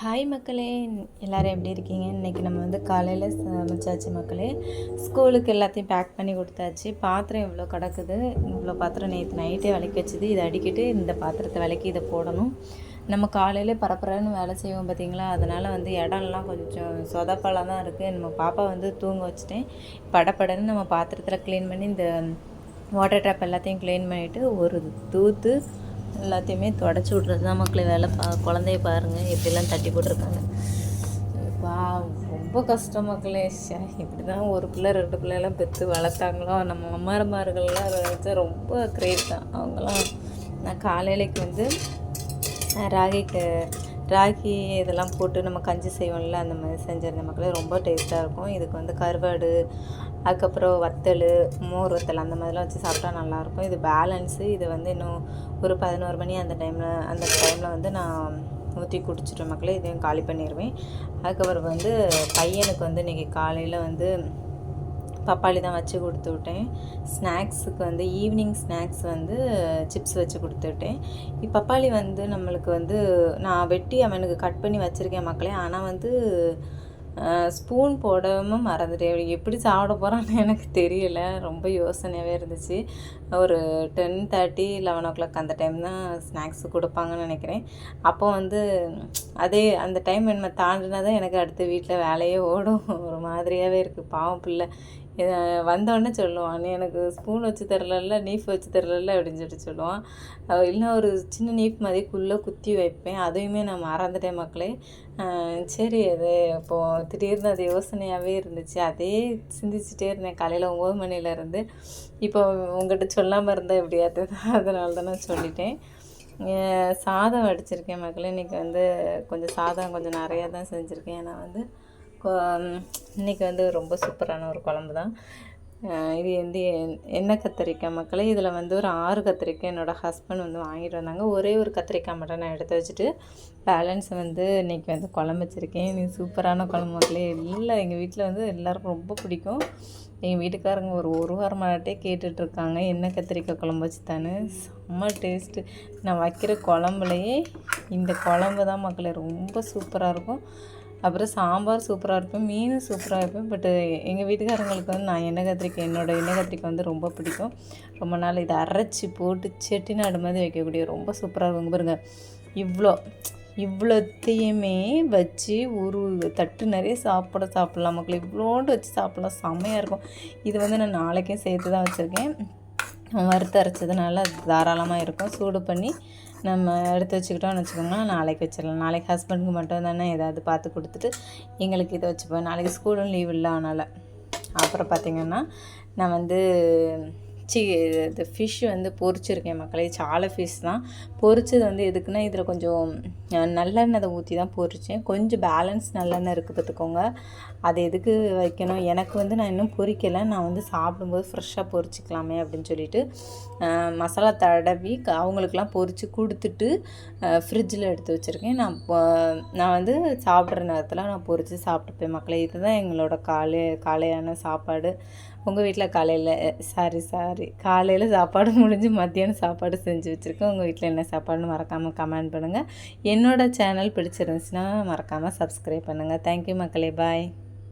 Hi மக்களே எல்லோரும் எப்படி இருக்கீங்க? இன்றைக்கி நம்ம வந்து காலையில் சமைச்சாச்சு மக்களே. ஸ்கூலுக்கு எல்லாத்தையும் பேக் பண்ணி கொடுத்தாச்சு. பாத்திரம் இவ்வளோ கிடக்குது. இவ்வளோ பாத்திரம் நேற்று நைட்டே விளக்கி வச்சுது. இதை அடிக்கிட்டு இந்த பாத்திரத்தை விளக்கி இதை போடணும். நம்ம காலையில் பரப்பரன்னு வேலை செய்வோம் பார்த்தீங்களா? அதனால் வந்து இடம்லாம் கொஞ்சம் சொதப்பலாக தான் இருக்குது நம்ம பாப்பா வந்து தூங்க வச்சுட்டேன். படப்படன்னு நம்ம பாத்திரத்தில் க்ளீன் பண்ணி இந்த வாட்டர் டேப் எல்லாத்தையும் க்ளீன் பண்ணிவிட்டு ஒரு தூத்து எல்லாத்தையுமே தொடச்சி விட்றது தான் மக்களே வேலை பா குழந்தைய பாருங்கள் எப்படிலாம் தட்டி போட்டிருக்காங்க. பா ரொம்ப கஷ்டம் மக்களே. இப்படி தான் ஒரு பிள்ளை ரெண்டு பிள்ளையெல்லாம் பெற்று வளர்த்தாங்களோ நம்ம அம்மாரமார்கள்லாம் வச்சா ரொம்ப கிரேட் தான். அவங்களாம் நான் காலையிலைக்கு வந்து ராகிக்கு ராகி இதெல்லாம் போட்டு நம்ம கஞ்சி செய்வோம்ல அந்த மாதிரி செஞ்சிருந்த மக்களே ரொம்ப டேஸ்ட்டாக இருக்கும். இதுக்கு வந்து கருவாடு அதுக்கப்புறம் வத்தல் மோர் வத்தல் அந்த மாதிரிலாம் வச்சு சாப்பிட்டா நல்லாயிருக்கும் இது பேலன்ஸு இது வந்து இன்னும் ஒரு பதினோரு மணி அந்த டைமில் அந்த டைமில் வந்து நான் ஊற்றி குடிச்சிட்டேன் மக்களே. இதையும் காலி பண்ணிடுவேன் அதுக்கப்புறம் வந்து பையனுக்கு வந்து இன்றைக்கி காலையில் வந்து பப்பாளி தான் வச்சு கொடுத்து விட்டேன். ஸ்நாக்ஸுக்கு வந்து ஈவினிங் ஸ்நாக்ஸ் வந்து சிப்ஸ் வச்சு கொடுத்து விட்டேன். பப்பாளி வந்து நம்மளுக்கு வந்து நான் வெட்டி அவனுக்கு கட் பண்ணி வச்சுருக்கேன் மக்களே. ஆனால் வந்து ஸ்பூன் போடாமல் மறந்துட்டேன் எப்படி சாப்பிட போகிறான்னு எனக்கு தெரியல. ரொம்ப யோசனையாகவே இருந்துச்சு. ஒரு ten thirty eleven o'clock அந்த டைம் தான் ஸ்நாக்ஸ் கொடுப்பாங்கன்னு நினைக்கிறேன். அப்போ வந்து அதே அந்த டைம் என்ன தாண்டினா தான் எனக்கு அடுத்த வீட்டில் வேலையே ஓடும். ஒரு மாதிரியாகவே இருக்குது பாவம் பிள்ளை. வந்தோடனே சொல்லுவான் நீ எனக்கு ஸ்பூன் வச்சு தரல நீஃப் வச்சு தரல அப்படின்னு சொல்லிட்டு சொல்லுவான். இல்லை ஒரு சின்ன நீஃப் மாதிரி குள்ளே குத்தி வைப்பேன். அதையுமே நான் மறந்துட்டேன் மக்களே. சரி அது இப்போது திடீர்னு அது யோசனையாகவே இருந்துச்சு. அதே சிந்திச்சுட்டே இருந்தேன் காலையில் ஒம்பது மணிலேருந்து இப்போ உங்கள்கிட்ட சொல்லாமல் இருந்தால் எப்படியாது அதனால தான் நான் சொல்லிட்டேன். சாதம் வடிச்சிருக்கேன் மக்களே. இன்றைக்கி வந்து கொஞ்சம் சாதம் கொஞ்சம் நிறையா தான் செஞ்சுருக்கேன். நான் வந்து இன்றைக்கி வந்து ரொம்ப சூப்பரான ஒரு குழம்பு தான். இது வந்து எண்ணெய் கத்திரிக்காய் மக்களே? இதில் வந்து ஒரு ஆறு கத்திரிக்காய் என்னோடய ஹஸ்பண்ட் வந்து வாங்கிட்டு வந்தாங்க. ஒரே ஒரு கத்திரிக்காய் மட்டும் நான் எடுத்து வச்சுட்டு பேலன்ஸ் வந்து இன்றைக்கி வந்து குழம்பு வச்சுருக்கேன். நீ சூப்பரான குழம்பு மக்களே. இல்லை எங்கள் வீட்டில் வந்து எல்லாருக்கும் ரொம்ப பிடிக்கும். எங்கள் வீட்டுக்காரங்க ஒரு ஒரு வாரம் கேட்டுட்ருக்காங்க என்ன கத்திரிக்காய் குழம்பு வச்சு தானே செம்ம டேஸ்ட்டு நான் வைக்கிற குழம்புலையே இந்த குழம்பு தான் மக்களே. ரொம்ப சூப்பராக இருக்கும். அப்புறம் சாம்பார் சூப்பராக இருக்கும் மீன் சூப்பராக இருக்கும். பட்டு எங்கள் வீட்டுக்காரங்களுக்கு வந்து நான் எண்ணெய் கத்திரிக்காய் என்னோடய எண்ணெய் கத்திரிக்காய் வந்து ரொம்ப பிடிக்கும். ரொம்ப நாள் இதை அரைச்சி போட்டு செட்டிநாடு மாதிரி வைக்கக்கூடிய ரொம்ப சூப்பராக இருக்கும். பாருங்கள் இவ்வளோ இவ்வளோத்தையுமே வச்சு ஒரு தட்டு நிறைய சாப்பிட சாப்பிட்லாம். மக்கள் இவ்வளோண்டு வச்சு சாப்பிட்லாம். செம்மையாக இருக்கும். இது வந்து நான் நாளைக்கும் சேர்த்து தான் வச்சுருக்கேன். வறுத்து அரைச்சதுனால தாராளமாக இருக்கும். சூடு பண்ணி நம்ம எடுத்து வச்சுக்கிட்டோம்னு வச்சுக்கோங்களேன். நாளைக்கு வச்சிடலாம். நாளைக்கு ஹஸ்பண்டுக்கு மட்டும் தானே ஏதாவது பார்த்து கொடுத்துட்டு எங்களுக்கு இதை வச்சுப்போம். நாளைக்கு ஸ்கூலும் லீவ் இல்லை அதனால். அப்புறம் பார்த்திங்கன்னா நான் வந்து சி இது ஃபிஷ் வந்து பொரிச்சிருக்கேன் மக்களே. சாலை ஃபிஷ் தான். பொரிச்சது வந்து எதுக்குன்னா இதில் கொஞ்சம் நல்லெண்ணெய் ஊற்றி தான் பொரித்தேன் கொஞ்சம் பேலன்ஸ் நல்லெண்ணெய் இருக்குது பார்த்துக்கோங்க. அது எதுக்கு வைக்கணும்? எனக்கு வந்து நான் இன்னும் பொரிக்கலை நான் வந்து சாப்பிடும்போது ஃப்ரெஷ்ஷாக பொரிச்சிக்கலாமே அப்படின்னு சொல்லிட்டு மசாலா தடவி அவங்களுக்குலாம் பொரித்து கொடுத்துட்டு ஃப்ரிட்ஜில் எடுத்து வச்சுருக்கேன். நான் நான் வந்து சாப்பிட்ற நேரத்தில் நான் பொரித்து சாப்பிட்டுப்பேன் மக்களே. இதுதான் எங்களோட காலை காலையான சாப்பாடு. உங்கள் வீட்டில் காலையில் சாரி சாரி காலையில் சாப்பாடு முடிஞ்சு மத்தியானம் சாப்பாடு செஞ்சு வச்சுருக்கேன். உங்கள் வீட்டில் என்ன சாப்பாடுன்னு மறக்காமல் கமெண்ட் பண்ணுங்கள் என்னோடய சேனல் பிடிச்சிருந்துச்சுன்னா மறக்காமல் சப்ஸ்கிரைப் பண்ணுங்கள் தேங்க்யூ மக்களே. பாய்